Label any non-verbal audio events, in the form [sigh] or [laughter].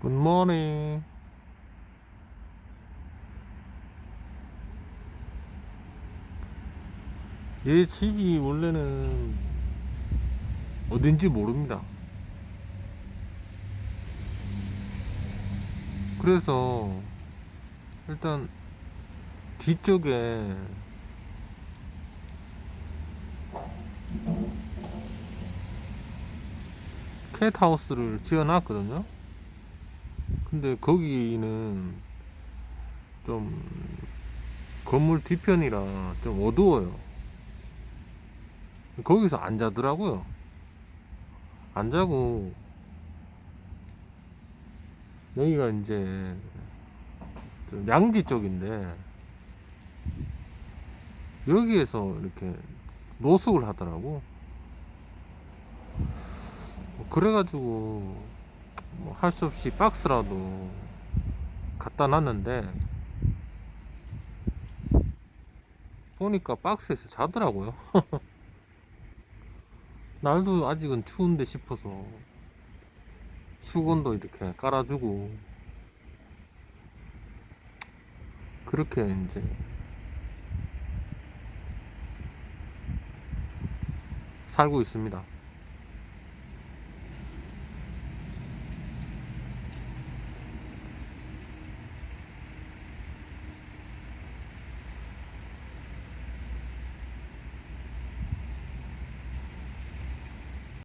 굿모닝. 얘 집이 원래는 어딘지 모릅니다. 그래서 일단 뒤쪽에 캣하우스를 지어 놨거든요. 근데 거기는 좀 건물 뒤편이라 좀 어두워요. 거기서 안 자더라고요. 안 자고 여기가 이제 좀 양지 쪽인데 여기에서 이렇게 노숙을 하더라고. 뭐 그래가지고 뭐 할 수 없이 박스라도 갖다 놨는데 보니까 박스에서 자더라고요. [laughs] 날도 아직은 추운데 싶어서 수건도 이렇게 깔아주고 그렇게 이제 살고 있습니다.